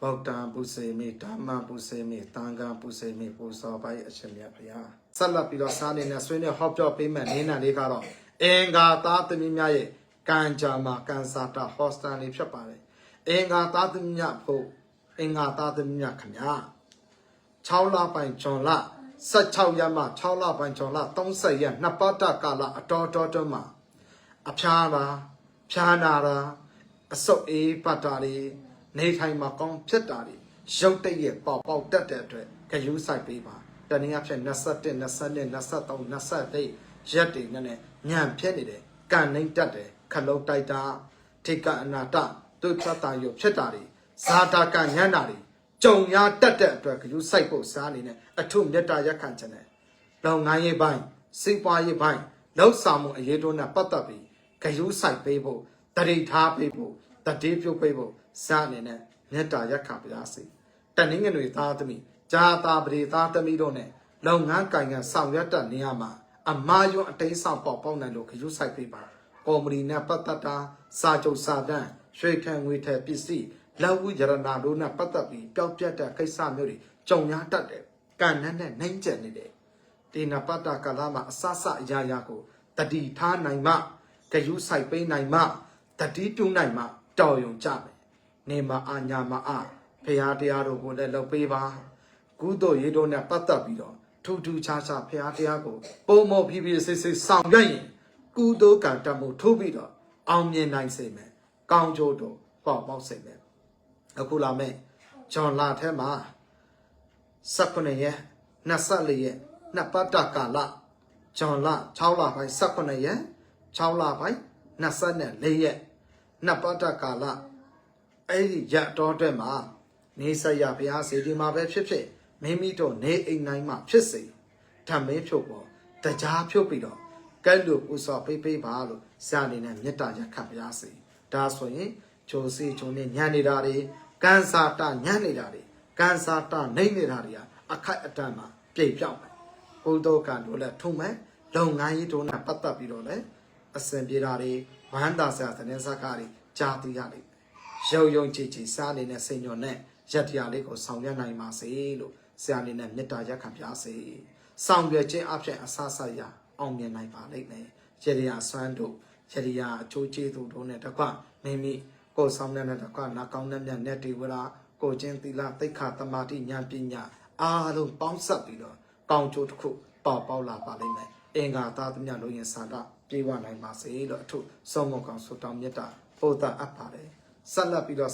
ဗုဒ္ဓံပုစေမိဓမ္မံပုစေမိသံဃံပုစေမိပူဇော်ပါ၏အရှင်မြတ်ဘုရားဆက်လက်ပြီးတော့စာနေနဲ့ဆွေးနွေးဟောပြောပေးမယ်နေနံလေးကတော့အင်္ဂါသားသမီးများရဲ့ကံကြမ္မာကံစာတာဟောစတန်လေးဖြစ်ပါတယ်အင်္ဂါသားသမီးများဖို့အင်္ဂါသားသမီးများခင်ဗျာ6လပိုင်ဂျွန်လ16ရက်မှ6လပိုင်ဂျွန်လ30ရက်နှစ်ပတ်တကာလအတော်တော်တော်မှာအဖျားတာဖျားနာတာအစုပ်အေးပတ်တာတွေ နေထိုင်မှာကောင်းဖြစ်တာတွေရုပ်တရက်ပေါက်ပေါက်တက်တဲ့အတွက်ဂယုဆိုင်ပေးပါတနည်းအားဖြင့်21 22 23 24ရက်တွေနဲ့ညံဖြစ်နေတယ်ကန်နှိမ့်တက်တယ်ခလုံးတိုက်တာထိကအနာတသူ့သက်တာရုပ်ဖြစ်တာတွေဇာတာကညံ့တာတွေကြုံရတက်တဲ့အတွက်ဂယုဆိုင်ဖို့စားအနေနဲ့အထုမေတ္တာရက်ခံခြင်းနဲ့လောင်ငန်းရေးပိုင်းစိပွားရေးပိုင်းလောက်ဆောင်မှုအရေးတို့နဲ့ပတ်သက်ပြီးဂယုဆိုင်ပေးဖို့တရိထားပေးဖို့ တတိပြုတ်ပေးဖို့စားအနေနဲ့မေတ္တာရက်ခံပါရစေတနင်္ဂနွေသားသမီးဂျာတာပရိသားသမီးတို့နဲ့လုပ်ငန်းကိုင်ငံဆောင်ရွက်တဲ့နေရာမှာအမားယွန်းအတိတ်ဆောင်ပေါက်ပေါက်နိုင်လို့ဂယုဆိုင်ပေးပါကော်မတီနဲ့ပတ်သက်တာစာချုပ်စာတမ်းရွှေခံငွေထည်ပစ္စည်းလက်ဝိရဏတို့နဲ့ပတ်သက်ပြီးပျောက်ပြတ်တဲ့ကိစ္စမျိုးတွေကြုံရတတ်တယ်ကံနဲ့နဲ့နှိမ့်ကျက်နေတယ်ဒီနပတ္တကလာမှာအဆဆအရာရာကိုတတိထားနိုင်မှဂယုဆိုင်ပိနိုင်မှတတိတူးနိုင်မှ တော်ယုံကြမယ်နေမအာညာမအာဖရာတရားတို့ကိုလည်းလုပ်ပေးပါကုသိုလ်ရေးတို့နဲ့ပတ်သက်ပြီးတော့ထူးထူးခြားခြားဖရာတရားကိုပုံမောဖြည်းဖြည်းစစ်စစ်ဆောင်ရွက်ရင်ကုသိုလ်ကံတမှုထိုးပြီးတော့အောင်မြင်နိုင်စေမယ်ကောင်းကျိုးတို့ပေါ်ပေါက်စေမယ်အခုလာမယ်ဂျွန်လာထဲမှာ18ရက်24ရက်နှစ်ပတ်တကာလဂျွန်လ6လပိုင်း18ရက်6လပိုင်း24ရက် နှစ်ပတ်တကာလအဲ့ဒီရတော်တဲ့မှာနေဆက်ရဘုရားစေဒီမှာပဲဖြစ်ဖြစ်မိမိတို့နေအိမ်တိုင်းမှာဖြစ်စေဓမ္မေဖြုတ်ပေါ်တရားဖြုတ်ပြီးတော့ကဲလို့ပူဇော်ပေးပေးပါလို့ဆရာအနေနဲ့မေတ္တာရက်ခတ်ပါရစေဒါဆိုရင်ဂျိုစီဂျုံနဲ့ညံနေတာတွေကန်စာတာညံနေတာတွေကန်စာတာနှိမ့်နေတာတွေကအခိုက်အတန့်မှာပြိတ်ပြောက်မယ်ဘုဒ္ဓကံတို့လည်းထုံမယ်လုပ်ငန်းရေးတို့နဲ့ပတ်သက်ပြီးတော့လည်းအစဉ်ပြေတာတွေ ဝမ်းသာစရာသတင်းစကားတွေကြားသိရလိမ့်မယ်ရုံရုံကြည်ကြည်စားနေတဲ့စိတ်ညွန်နဲ့ရက်တရားလေးကိုဆောင်ရွက်နိုင်ပါစေလို့ဆရာအနေနဲ့မေတ္တာရက်ခံပြစေဆောင်ရွက်ခြင်းအဖြစ်အဆဆရအောင်မြင်နိုင်ပါလိမ့်မယ်ရေရဆွမ်းတို့ရေရအချိုးကျေးသူတို့နဲ့တကွမိမိကိုယ်ဆောင်တဲ့နဲ့တကွနာကောင်းတဲ့မြတ်နဲ့တေဝရာကိုချင်းသီလသိက္ခာတမာတိဉာဏ်ပညာအားလုံးပေါင်းစပ်ပြီးတော့ကောင်းကျိုးတစ်ခုပေါ်ပေါက်လာပါလိမ့်မယ်အင်္ဂါသားသမ ्या လို့ရင်စာတ ပြေဝနိုင်ပါစေလို့အထုဆုံးမကောင်ဆုတောင်းမြတ်တာပို့တာအပ်ပါတယ်ဆက်လက်ပြီးတော့